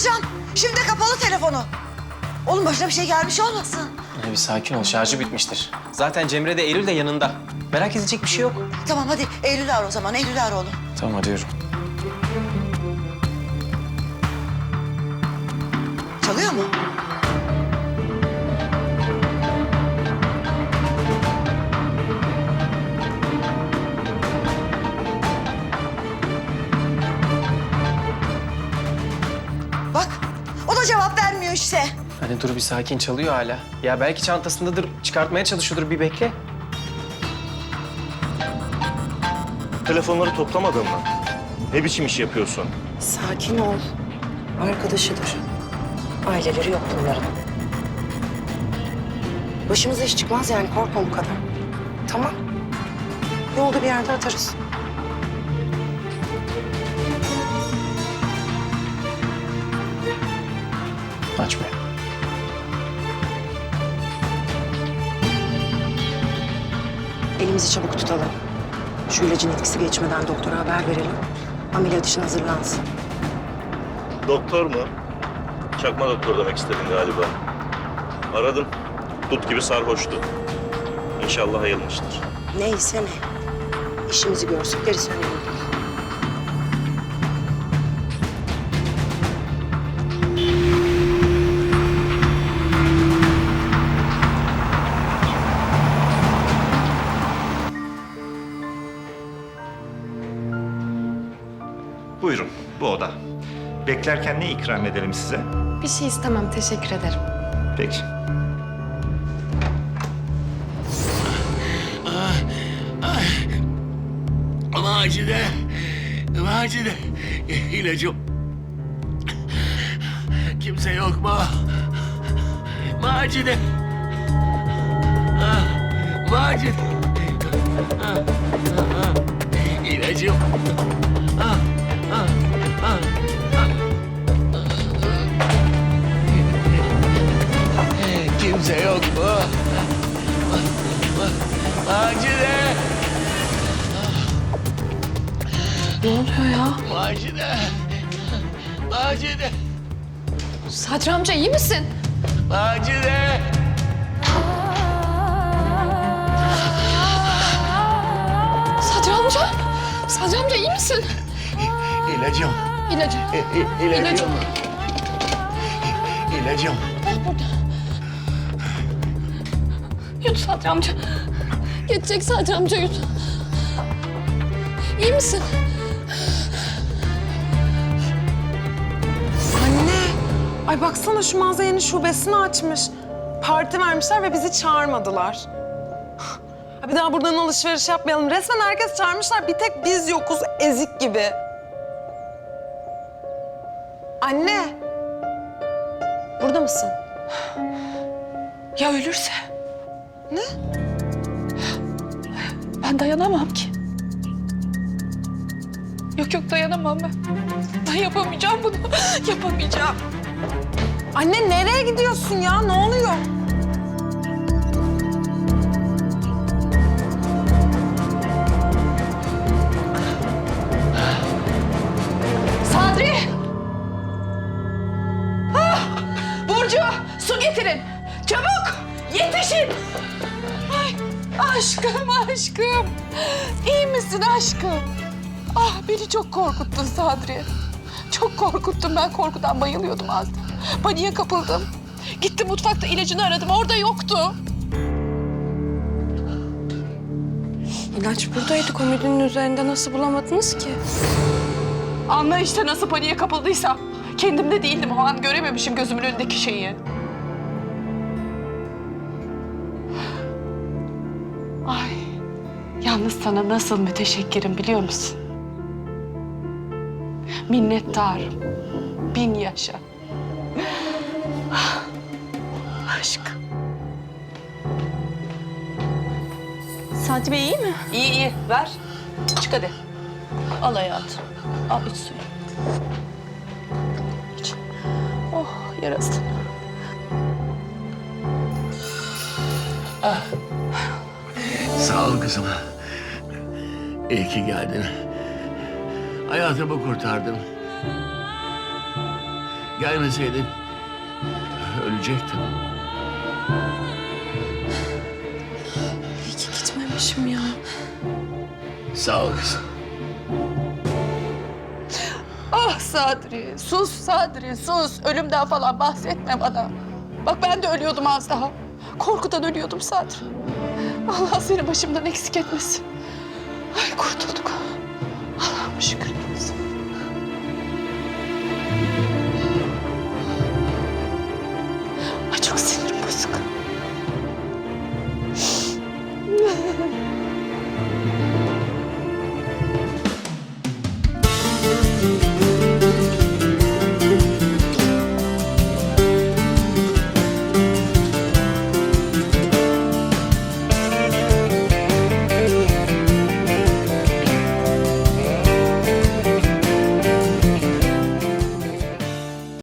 Çıldıracağım. Şimdi kapalı telefonu. Oğlum başına bir şey gelmiş olmasın. Anne bir sakin ol şarjı bitmiştir. Zaten Cemre de Eylül de yanında. Merak edecek bir şey yok. Tamam hadi Eylül ar o zaman. Eylül ar oğlum. Tamam arıyorum. Çalıyor mu? Vermiyor işte. Anne dur bir sakin çalıyor hala. Ya belki çantasındadır çıkartmaya çalışıyordur bir bekle. Telefonları toplamadın mı? Ne biçim iş yapıyorsun? Sakin ol. Arkadaşıdır. Aileleri yok bunların. Başımıza iş çıkmaz yani korkma bu kadar. Tamam. Yolda bir yerde atarız. Açmıyor. Elimizi çabuk tutalım. Şu ilacın etkisi geçmeden doktora haber verelim. Ameliyat için hazırlansın. Doktor mu? Çakma doktor demek istedin galiba. Aradım. Dut gibi sarhoştu. İnşallah ayılmıştır. Neyse ne. İşimizi görsün, gerisi önemli değil. Buyurun, bu oda. Beklerken ne ikram edelim size? Bir şey istemem, teşekkür ederim. Peki. Macide, Macide, ilacım. Kimse yok mu? Macide. Macide. İlacım. Ah, Ne oluyor ya? Macide. Macide. Sadri amca iyi misin? Macide. Sadri amca? Sadri amca iyi misin? İlacım. İlacı. İ- i- ilacım. İlacım. İlacım. Burada. Yut Sadri amca. Geçecek Sadri amca yut. İyi misin? Ay baksana şu mağaza yeni şubesini açmış. Parti vermişler ve bizi çağırmadılar. Bir daha buradan alışveriş yapmayalım. Resmen herkes çağırmışlar. Bir tek biz yokuz ezik gibi. Anne! Burada mısın? Ya ölürse? Ne? Ben dayanamam ki. Yok yok dayanamam ben. Ben yapamayacağım bunu. yapamayacağım. Anne nereye gidiyorsun ya? Ne oluyor? Sadri! Ah! Burcu su getirin. Çabuk yetişin. Ay, aşkım aşkım. İyi misin aşkım? Ah beni çok korkuttun Sadri. Çok korkuttun. Ben korkudan bayılıyordum az. Paniğe kapıldım. Gittim mutfakta ilacını aradım. Orada yoktu. İlaç buradaydı. Komodinin üzerinde nasıl bulamadınız ki? Anla işte nasıl paniğe kapıldıysam. Kendimde değildim o an. Görememişim gözümün önündeki şeyi. Ay. Yalnız sana nasıl müteşekkirim biliyor musun? Minnettarım. Bin yaşa. Aşkım. Sadri Bey iyi mi? İyi iyi ver. Çık hadi. Al hayatım. Al iç suyu. İç. Oh yarasın. Sağ ol kızım. İyi ki geldin. Hayatımı kurtardın. Gelmeseydin ölecektim. İyi ki gitmemişim ya. Sağ ol kızım. Ah Sadri, sus Sadri, sus. Ölümden falan bahsetme bana. Bak ben de ölüyordum az daha. Korkudan ölüyordum Sadri. Allah seni başımdan eksik etmesin. Ay kurtulduk. Şükür.